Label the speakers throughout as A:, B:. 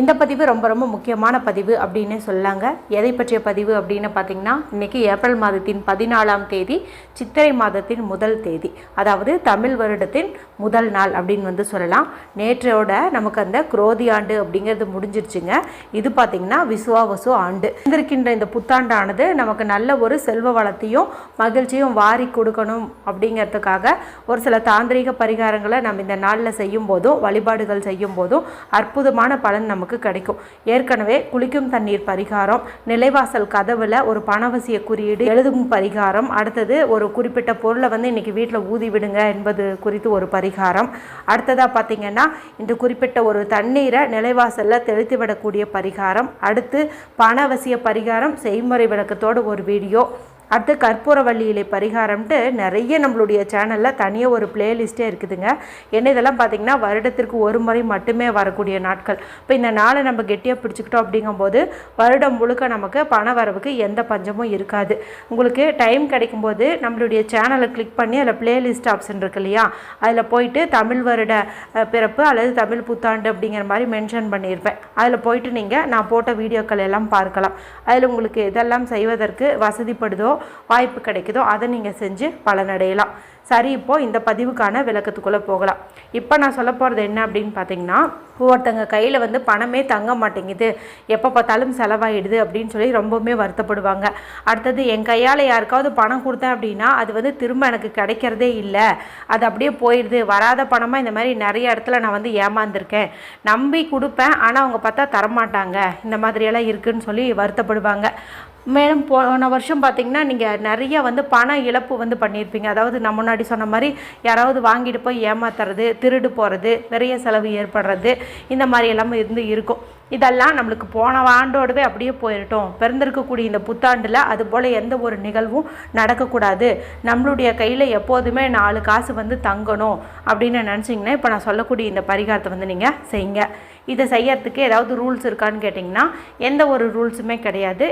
A: இந்த பதிவு ரொம்ப ரொம்ப முக்கியமான பதிவு அப்படின்னே சொல்லாங்க. எதை பற்றிய பதிவு அப்படின்னு பார்த்தீங்கன்னா இன்றைக்கி ஏப்ரல் மாதத்தின் பதினாலாம் தேதி சித்திரை மாதத்தின் முதல் தேதி அதாவது தமிழ் வருடத்தின் முதல் நாள் அப்படின்னு வந்து சொல்லலாம். நேற்றோட நமக்கு அந்த குரோதி ஆண்டு அப்படிங்கிறது முடிஞ்சிருச்சுங்க. இது பார்த்திங்கன்னா விசுவாவசு ஆண்டு. இருந்திருக்கின்ற இந்த புத்தாண்டானது நமக்கு நல்ல ஒரு செல்வ வளத்தையும் மகிழ்ச்சியும் வாரி கொடுக்கணும் அப்படிங்கிறதுக்காக ஒரு சில தாந்திரிக பரிகாரங்களை நம்ம இந்த நாளில் செய்யும் போதும் வழிபாடுகள் செய்யும் போதும் அற்புதமான பலன் நமக்கு கிடைக்கும். ஏற்கனவே குளிக்கும் தண்ணீர் பரிகாரம் நிலைவாசல் கதவுல ஒரு பணவசிய குறியீடு எழுதும் பரிகாரம் அடுத்தது ஒரு குறிப்பிட்ட பொருளை வந்து இன்னைக்கு வீட்டில் ஊதி விடுங்க என்பது குறித்து ஒரு பரிகாரம். அடுத்ததாக பார்த்தீங்கன்னா இந்த குறிப்பிட்ட ஒரு தண்ணீரை நிலைவாசலில் தெளித்து விடக்கூடிய பரிகாரம். அடுத்து பணவசிய பரிகாரம் செய்முறை விளக்கத்தோடு ஒரு வீடியோ. அடுத்து கற்பூர வள்ளியிலை பரிகாரம்ட்டு நிறைய நம்மளுடைய சேனலில் தனியாக ஒரு பிளேலிஸ்ட்டே இருக்குதுங்க. என்ன இதெல்லாம் பார்த்திங்கன்னா வருடத்திற்கு ஒரு முறை மட்டுமே வரக்கூடிய நாட்கள். இப்போ இந்த நாளை நம்ம கெட்டியாக பிடிச்சிக்கிட்டோம் அப்படிங்கும்போது வருடம் முழுக்க நமக்கு பண வரவுக்கு எந்த பஞ்சமும் இருக்காது. உங்களுக்கு டைம் கிடைக்கும்போது நம்மளுடைய சேனலை கிளிக் பண்ணி அதில் பிளேலிஸ்ட் ஆப்ஷன் இருக்கு இல்லையா? அதில் போயிட்டு தமிழ் வருட பிறப்பு அல்லது தமிழ் புத்தாண்டு அப்படிங்கிற மாதிரி மென்ஷன் பண்ணியிருப்பேன். அதில் போயிட்டு நீங்கள் நான் போட்ட வீடியோக்கள் எல்லாம் பார்க்கலாம். அதில் உங்களுக்கு எதெல்லாம் செய்வதற்கு வசதிப்படுதோ வாய்ப்பு கிடைக்குதோ அதை நீங்கள் செஞ்சு பலனடையலாம். சரி இப்போது இந்த பதிவுக்கான விளக்கத்துக்குள்ளே போகலாம். இப்போ நான் சொல்ல போகிறது என்ன அப்படின்னு பார்த்தீங்கன்னா ஒருத்தங்க கையில் வந்து பணமே தங்க மாட்டேங்குது. எப்போ பார்த்தாலும் செலவாயிடுது அப்படின்னு சொல்லி ரொம்பவுமே வருத்தப்படுவாங்க. அடுத்தது என் கையால் யாருக்காவது பணம் கொடுத்தேன் அப்படின்னா அது வந்து திரும்ப எனக்கு கிடைக்கிறதே இல்லை. அது அப்படியே போயிடுது. வராத பணமாக இந்த மாதிரி நிறைய இடத்துல நான் வந்து ஏமாந்துருக்கேன். நம்பி கொடுப்பேன் ஆனால் அவங்க பார்த்தா தரமாட்டாங்க. இந்த மாதிரியெல்லாம் இருக்குதுன்னு சொல்லி வருத்தப்படுவாங்க. மேலும் போன வருஷம் பார்த்தீங்கன்னா நீங்கள் நிறைய வந்து பண இழப்பு வந்து பண்ணியிருப்பீங்க. அதாவது நான் முன்னாடி சொன்ன மாதிரி யாராவது வாங்கிட்டு போய் ஏமாத்துறது திருடு போகிறது நிறைய செலவு ஏற்படுறது இந்த மாதிரி எல்லாம் இருந்து இருக்கும். இதெல்லாம் நம்மளுக்கு போன ஆண்டோடவே அப்படியே போயிடட்டும் பிறந்திருக்கக்கூடிய இந்த புத்தாண்டில் அது போல் எந்த ஒரு நிகழ்வும் நடக்கக்கூடாது. நம்மளுடைய கையில் எப்போதுமே நாலு காசு வந்து தங்கணும் அப்படின்னு நினச்சிங்கன்னா இப்போ நான் சொல்லக்கூடிய இந்த பரிகாரத்தை வந்து நீங்கள் செய்யுங்க. இதை செய்யறதுக்கு ஏதாவது ரூல்ஸ் இருக்கான்னு கேட்டிங்கன்னா எந்த ஒரு ரூல்ஸுமே கிடையாது.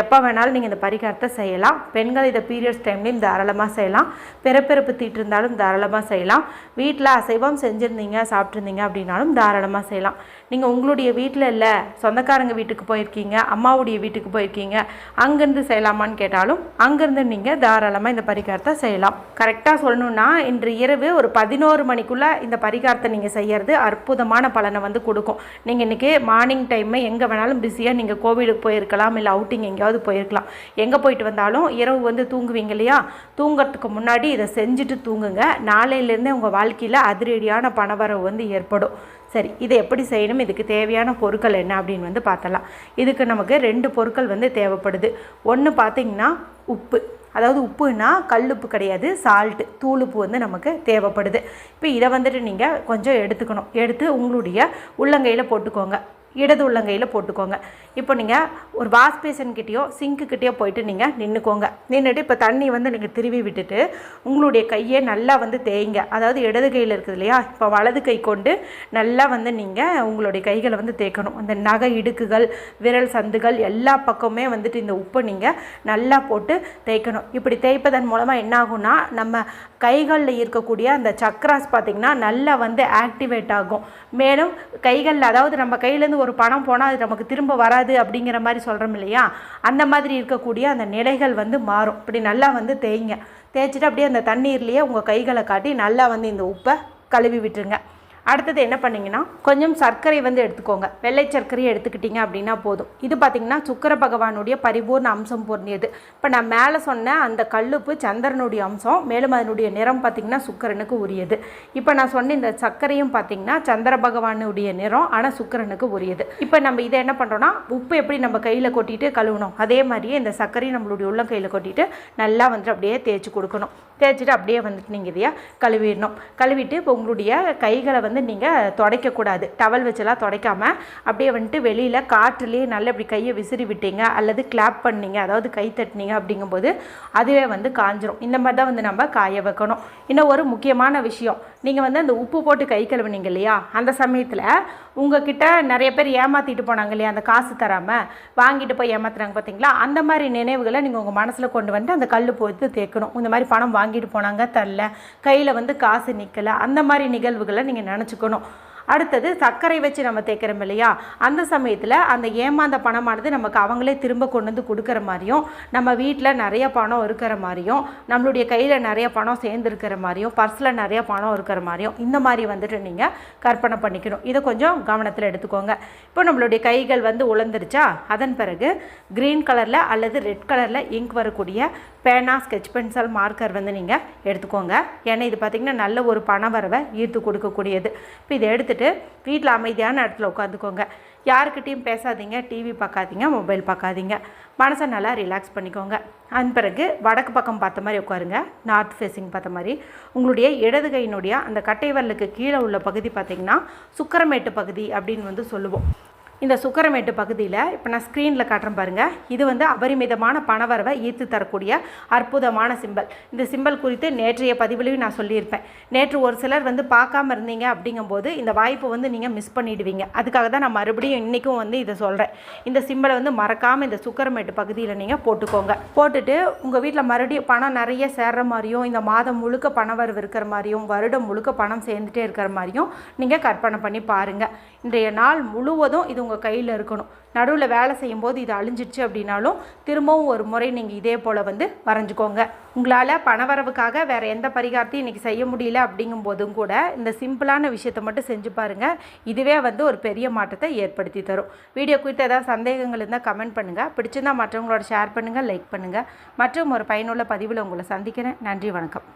A: எப்போ வேணாலும் நீங்கள் இந்த பரிகாரத்தை செய்யலாம். பெண்கள் இதை பீரியட்ஸ் டைம்லேயும் தாராளமாக செய்யலாம். பிறப்பிறப்பு தீட்டு இருந்தாலும் தாராளமாக செய்யலாம். வீட்டில் அசைவம் செஞ்சுருந்தீங்க சாப்பிட்ருந்தீங்க அப்படின்னாலும் தாராளமாக செய்யலாம். நீங்கள் உங்களுடைய வீட்டில் இல்லை சொந்தக்காரங்க வீட்டுக்கு போயிருக்கீங்க அம்மாவுடைய வீட்டுக்கு போயிருக்கீங்க அங்கேருந்து செய்யலாமான்னு கேட்டாலும் அங்கேருந்து நீங்கள் தாராளமாக இந்த பரிகாரத்தை செய்யலாம். கரெக்டாக சொல்லணுன்னா இன்று இரவு ஒரு பதினோரு மணிக்குள்ளே இந்த பரிகாரத்தை நீங்கள் செய்கிறது அற்புதமான பலனை வந்து கொடுக்கும். நீங்கள் இன்றைக்கி மார்னிங் டைமு எங்கே வேணாலும் பிஸியாக நீங்கள் கோவிலுக்கு போயிருக்கலாம் இல்லை அவுட்டிங் எங்கேயாவது போயிருக்கலாம். எங்கே போயிட்டு வந்தாலும் இரவு வந்து தூங்குவீங்க இல்லையா? தூங்குறதுக்கு முன்னாடி இதை செஞ்சுட்டு தூங்குங்க. நாளையிலேருந்தே உங்கள் வாழ்க்கையில் அதிரடியான பணவரவு வந்து ஏற்படும். சரி இதை எப்படி செய்யணும்? இதுக்கு தேவையான பொருட்கள் என்ன அப்படின்னு வந்து பார்த்தலாம். இதுக்கு நமக்கு ரெண்டு பொருட்கள் வந்து தேவைப்படுது. ஒன்று பார்த்தீங்கன்னா உப்பு. அதாவது உப்புனா கல்லுப்பு கிடையாது சால்ட்டு தூளுப்பு வந்து நமக்கு தேவைப்படுது. இப்போ இதை வந்துட்டு நீங்கள் கொஞ்சம் எடுத்துக்கணும். எடுத்து உங்களுடைய உள்ளங்கையில் போட்டுக்கோங்க. இடது உள்ளங்கையில் போட்டுக்கோங்க. இப்போ நீங்கள் ஒரு வாஷ் பேசன்கிட்டயோ சிங்க்குக்கிட்டேயோ போயிட்டு நீங்கள் நின்றுக்கோங்க நின்றுட்டு இப்போ தண்ணி வந்து நீங்கள் திருவி விட்டுட்டு உங்களுடைய கையை நல்லா வந்து தேய்ங்க. அதாவது இடது கையில் இருக்குது இல்லையா? இப்போ வலது கை கொண்டு நல்லா வந்து நீங்கள் உங்களுடைய கைகளை வந்து தேய்க்கணும். அந்த நகை இடுக்குகள் விரல் சந்துகள் எல்லா பக்கமே வந்துட்டு இந்த உப்பை நீங்கள் நல்லா போட்டு தேய்க்கணும். இப்படி தேய்ப்பதன் மூலமாக என்ன ஆகும்னா நம்ம கைகளில் இருக்கக்கூடிய அந்த சக்ராஸ் பார்த்திங்கன்னா நல்லா வந்து ஆக்டிவேட் ஆகும். மேலும் கைகளில் அதாவது நம்ம கையிலேருந்து ஒரு பணம் போனால் அது நமக்கு திரும்ப வராது அப்படிங்கிற மாதிரி சொல்கிறோம் இல்லையா? அந்த மாதிரி இருக்கக்கூடிய அந்த நிலைகள் வந்து மாறும். இப்படி நல்லா வந்து தேய்ங்க. தேய்ச்சிட்டு அப்படியே அந்த தண்ணீர்லேயே உங்கள் கைகளை காட்டி நல்லா வந்து இந்த உப்பை கழுவி விட்டுருங்க. அடுத்தது என்ன பண்ணிங்கன்னா கொஞ்சம் சர்க்கரை வந்து எடுத்துக்கோங்க. வெள்ளை சர்க்கரையை எடுத்துக்கிட்டீங்க அப்படின்னா போதும். இது பார்த்திங்கன்னா சுக்கர பகவானுடைய பரிபூர்ண அம்சம் பொருந்தியது. இப்போ நான் மேலே சொன்ன அந்த கல்லுப்பு சந்திரனுடைய அம்சம் மேலும் அதனுடைய நிறம் பார்த்திங்கன்னா சுக்கரனுக்கு உரியது. இப்போ நான் சொன்ன இந்த சர்க்கரையும் பார்த்திங்கன்னா சந்திர பகவானுடைய நிறம் ஆனால் சுக்கரனுக்கு உரியது. இப்போ நம்ம இதை என்ன பண்ணுறோன்னா உப்பு எப்படி நம்ம கையில் கொட்டிட்டு கழுவணும்? அதே மாதிரியே இந்த சர்க்கரையும் நம்மளுடைய உள்ளங்கையில் கொட்டிட்டு நல்லா வந்துட்டு அப்படியே தேய்ச்சி கொடுக்கணும். தேய்ச்சிட்டு அப்படியே வந்துட்டு நீங்கள் இதையா கழுவிடணும். கழுவிட்டு இப்போ உங்களுடைய கைகளை வந்து நீங்கள் துடைக்கக்கூடாது. டவல் வச்செல்லாம் துடைக்காமல் அப்படியே வந்துட்டு வெளியில் காற்றுலேயே நல்லா இப்படி கையை விசிறி விட்டீங்க அல்லது கிளாப் பண்ணீங்க அதாவது கை தட்டினீங்க அப்படிங்கும்போது அதுவே வந்து காஞ்சிரும். இந்த மாதிரி தான் வந்து நம்ம காய வைக்கணும். இன்னும் ஒரு முக்கியமான விஷயம். நீங்கள் வந்து அந்த உப்பு போட்டு கை கழுவுனீங்க இல்லையா? அந்த சமயத்தில் உங்ககிட்ட நிறைய பேர் ஏமாற்றிட்டு போனாங்க இல்லையா? அந்த காசு தராமல் வாங்கிட்டு போய் ஏமாத்துறாங்க பார்த்தீங்களா அந்த மாதிரி நினைவுகளை நீங்கள் உங்கள் மனசில் கொண்டு வந்து அந்த கல் போட்டு தேக்கணும் இந்த மாதிரி பணம் வாங்கிட்டு போனாங்க தரல. கையில் வந்து காசு நிற்கலை அந்த மாதிரி நிகழ்வுகளை நீங்கள் நினச்சிக்கணும். அடுத்தது சர்க்கரை வச்சு நம்ம தேய்க்கிறோம் இல்லையா? அந்த சமயத்தில் அந்த ஏமாந்த பணமானது நமக்கு அவங்களே திரும்ப கொண்டு வந்து கொடுக்குற மாதிரியும் நம்ம வீட்டில் நிறைய பணம் இருக்கிற மாதிரியும் நம்மளுடைய கையில் நிறைய பணம் சேர்ந்துருக்கிற மாதிரியும் பர்ஸில் நிறைய பணம் இருக்கிற மாதிரியும் இந்த மாதிரி வந்துட்டு நீங்கள் கற்பனை பண்ணிக்கணும். இதை கொஞ்சம் கவனத்தில் எடுத்துக்கோங்க. இப்போ நம்மளுடைய கைகள் வந்து உழந்துருச்சா அதன் பிறகு க்ரீன் கலரில் அல்லது ரெட் கலரில் இங்க் வரக்கூடிய பேனா ஸ்கெட்ச் பென்சில் மார்க்கர் வந்து நீங்கள் எடுத்துக்கோங்க. ஏன்னா இது பார்த்திங்கன்னா நல்ல ஒரு பண வரவை ஈர்த்து கொடுக்கக்கூடியது. இப்போ இதை எடுத்துகிட்டு வீட்டில் அமைதியான இடத்துல உட்காந்துக்கோங்க. யாருக்கிட்டேயும் பேசாதீங்க டிவி பார்க்காதீங்க மொபைல் பார்க்காதீங்க. மனசை நல்லா ரிலாக்ஸ் பண்ணிக்கோங்க. அதன் பிறகு வடக்கு பக்கம் பார்த்த மாதிரி உட்காருங்க. நார்த் ஃபேஸிங் பார்த்த மாதிரி. உங்களுடைய இடது கையினுடைய அந்த கட்டை வரலுக்கு கீழே உள்ள பகுதி பார்த்திங்கன்னா சுக்கரமேட்டு பகுதி அப்படின்னு வந்து சொல்லுவோம். இந்த சுக்கரமேட்டு பகுதியில் இப்போ நான் ஸ்க்ரீனில் காட்டுறேன் பாருங்கள் இது வந்து அபரிமிதமான பணவரவை ஈர்த்து தரக்கூடிய அற்புதமான சிம்பல். இந்த சிம்பல் குறித்து நேற்றைய பதிவுலையும் நான் சொல்லியிருப்பேன். நேற்று ஒரு சிலர் வந்து பார்க்காம இருந்தீங்க அப்படிங்கும்போது இந்த வாய்ப்பு வந்து நீங்கள் மிஸ் பண்ணிடுவீங்க. அதுக்காக தான் நான் மறுபடியும் இன்றைக்கும் வந்து இதை சொல்கிறேன் இந்த சிம்பலை வந்து மறக்காமல் இந்த சுக்கரமேட்டு பகுதியில் நீங்கள் போட்டுக்கோங்க. போட்டுட்டு உங்கள் வீட்டில் மறுபடியும் பணம் நிறைய சேர்ற மாதிரியும் இந்த மாதம் முழுக்க பணவரவு இருக்கிற மாதிரியும் வருடம் முழுக்க பணம் சேர்ந்துட்டே இருக்கிற மாதிரியும் நீங்கள் கற்பனை பண்ணி பாருங்கள் இன்றைய நாள் முழுவதும் இது உங்கள் கையில் இருக்கணும். நடுவில் வேலை செய்யும்போது இது அழிஞ்சிடுச்சு அப்படின்னாலும் திரும்பவும் ஒரு முறை நீங்கள் இதே போல் வந்து வரைஞ்சிக்கோங்க. உங்களால் பணவரவுக்காக வேறு எந்த பரிகாரத்தையும் இன்றைக்கி செய்ய முடியல அப்படிங்கும்போதும் கூட இந்த சிம்பிளான விஷயத்தை மட்டும் செஞ்சு பாருங்கள் இதுவே வந்து ஒரு பெரிய மாற்றத்தை ஏற்படுத்தி தரும். வீடியோ குறித்து ஏதாவது சந்தேகங்கள் இருந்தால் கமெண்ட் பண்ணுங்கள் பிடிச்சிருந்தால் மற்றவங்களோட ஷேர் பண்ணுங்கள் லைக் பண்ணுங்கள் மற்றும் ஒரு பயனுள்ள பதிவில் உங்களை சந்திக்கிறேன். நன்றி வணக்கம்.